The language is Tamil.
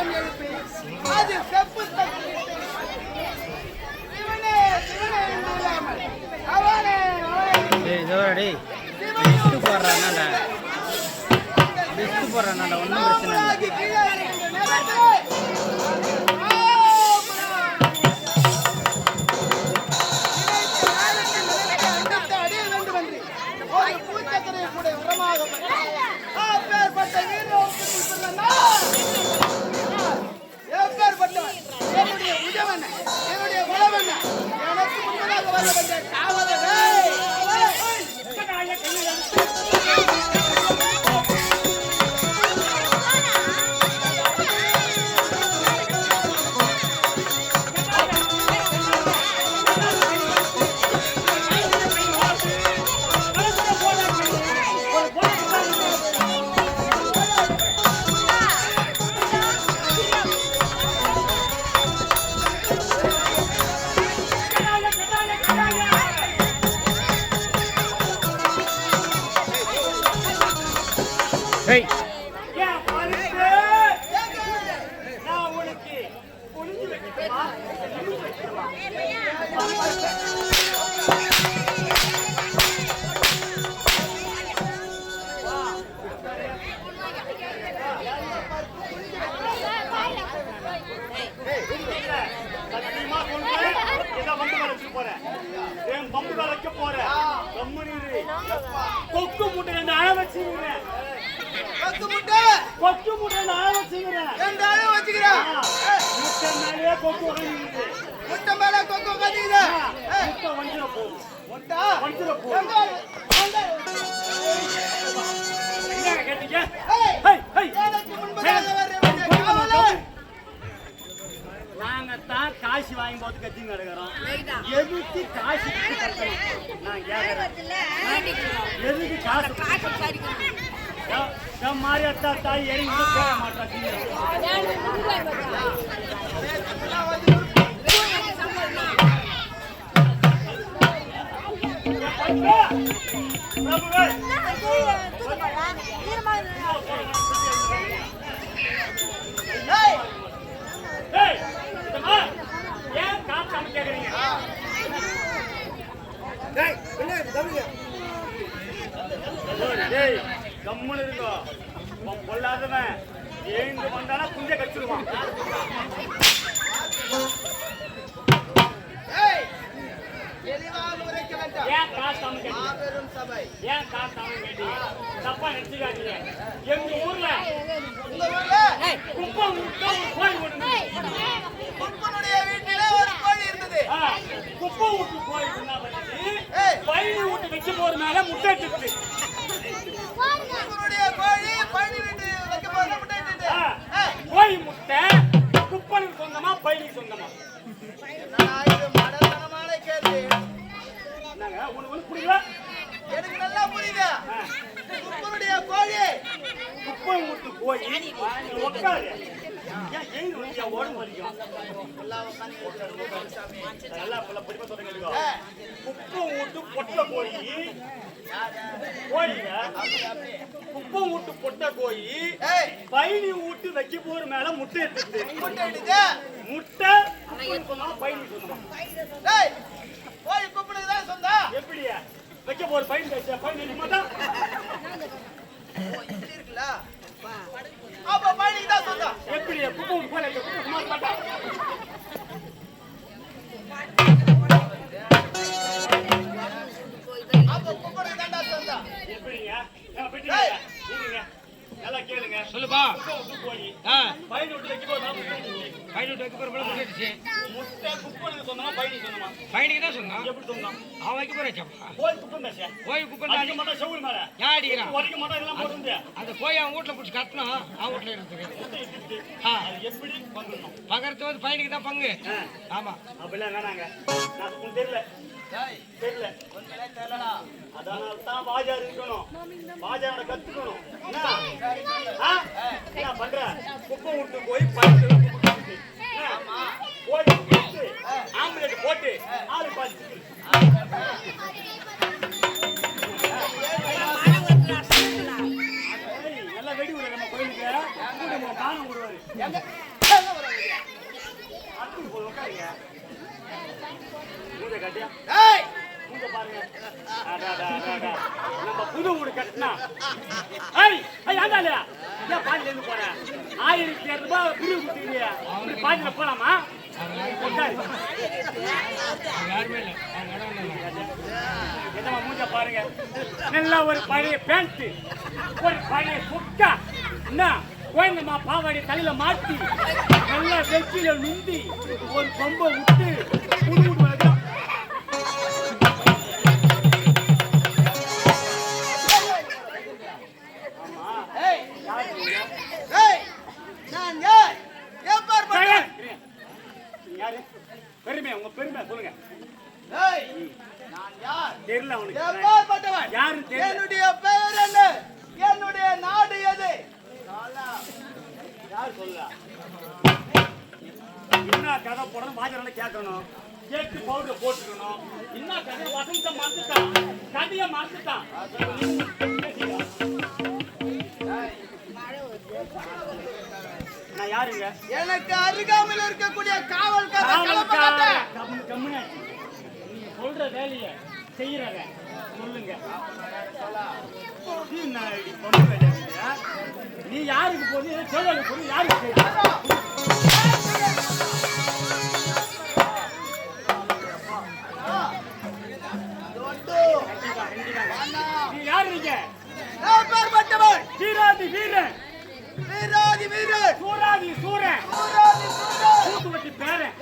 சத்தம் எழுப்பி அது செப்பு போடுறானாடா. போடுறானாடா ஒன்றும் பிரச்சனை இல்லை. கொக்கு முட்டை ரெண்டு அழ வச்சுக்கிறேன் முட்டை கொக்கு முட்டை ரெண்டு அழ வச்சுக்கிறேன் ரெண்டு ஆளும் வச்சுக்கிறான் முட்டை மேலேயே கொக்கு உட்காந்துருக்கு. முட்டை மேல கொக்கு கட்டிக்குது முட்டை வஞ்சிர போகும். முட்டை வஞ்சிர போகும். எங்க எங்க? என்னங்க கேட்டீங்க? ஏய், ஹேய், ஹேய். காசு வாங்கி போட்டு கத்தி கிடக்குறோம் எதுக்கு காசு? நான் கேக்குறேன். எதுக்கு காசு என்- மாதிரி அத்தா தாய் இறங்கி கூட போக ஏய், வேண்டாம். ஏன் கேட்டீங்க மாபெரும் சபை ஏன் கேட்டீங்க தப்பா நினைச்சுக்காதீங்க எங்க ஊர்ல உங்க ஊர்ல குப்பம் விட்டா ஒரு கோழி ஒண்ணு குப்பனுடைய வீட்டிலே ஒரு கோழி இருந்தது ஆ, குப்பை விட்டு கோழி. பயிர் விட்டு வைக்க போற மேல முட்டை இட்டுச்சு. உனக்கு புரியல? எனக்கு நல்லா புரியுது குப்பனுடைய கோழி. குப்பை விட்டு நீ உட்காரு ஏன் வந்து என் உடம்பு வலிக்கும் நல்லா இப்ப படிப்பா சொல்றேன் கேளுங்க. குப்பை விட்டு பொட்டை கோழி. கோழிங்க. குப்பை விட்டு பொட்டை ஏய். பயணி விட்டு வைக்க போற மேல முட்டை எடுத்துட்டு முட்டை முட்டை. பயணி சொல்லணும் ஏய் கோழி குப்பனுக்கு தான் சொந்தம் எப்படியா வைக்க போற பயணி வைக்க மாட்டான் ஓ, இப்படி இருக்குல்ல அப்ப பழனிக்கு தான் சொந்தம் எப்படியா குப்பை விட்டு கோழி வைக்க குப்பை சும்மா மாட்டான் அப்ப குப்பனுக்கு தான்டா சொந்தம் எப்படிங்க? நான் நல்லா கேளுங்க. சொல்லுப்பா. விட்டு போய் ஆ. பயணி விட்டு வைக்க போற மேல முட்டை எடுத்துட்டு. பையனுக்கு வைக்க போகிற போல முட்டை குப்பனுக்கு சொந்தமா பயணி சொந்தமா பையனுக்கு தான் சொன்னான். எப்படி சொந்தம் அவன் வைக்க போறேச்சப்பா கோழி குப்பை மேச கோழி குப்பை அடிக்க மாட்டா செவுள் மேல. ஏன் அடிக்கிறான்? உடைக்க மாட்டா இதெல்லாம் போட்டு அந்த கோழி அவன் வீட்டில் பிடிச்சி கட்டணும் அவன் வீட்டில் இருக்குது எப்படி பங்கணும்? பகரத்து வந்து பையனுக்கு தான் பங்கு. ஆமா. அப்படிலாம் வேணாங்க. நான் உங்களுக்கு தெரியல. தெரியல. அதனால தான் பாஜார் இருக்கணும். பாஜார கத்துக்கணும். என்ன? பண்ற? குப்பை விட்டு போய் பத்து போய் எடுத்து ஆம்புலேட் போட்டு ஆளு பாதி நல்லா வெடி விடுற நம்ம கோயிலுக்கு. காணம் விடுவாரு நம்ம புது வீடு கட்டினா. பாதியில இருந்து போறேன் ஆயிரத்தி இரநூறுபா பிரிவு கொடுத்துக்கிறியா பாதியில போலாமா? யாருமே இல்லை அவங்க மூஞ்ச பாருங்க நல்லா ஒரு பழைய பேண்ட் ஒரு பழைய சொக்கா என்ன? கோயந்தம்மா பாவாடி தலையில மாட்டி நல்லா வெற்றியில நுந்தி ஒரு கொம்பை தெரியல அவனுக்கு. யாருன்னு தெரியல? என்னுடைய பெயர் என்ன? என்னுடைய நாடு எது. யார் சொல்லா? என்ன கதை போடணும் பாஜரெல்லாம் கேட்கணும். கேட்டு பவுடர் போட்டுக்கணும். என்ன கதை வசந்த மறந்துட்டான். கதையை மறந்துட்டான். நான் யாருங்க எனக்கு அருகாமையில் இருக்கக்கூடிய காவல்காரன் கம்மு- கம்முனு. நீங்க சொல்ற வேலைய செய்யறத சொல்லுங்க? நீ யாருக்கு போது? சோழனுக்கு போது யாருக்கு ஏற்பாடுபட்டவன் வீராதி வீரன். வீராதி வீரன். சூராதி சூரன். சூராதி சூரன். பேரன்.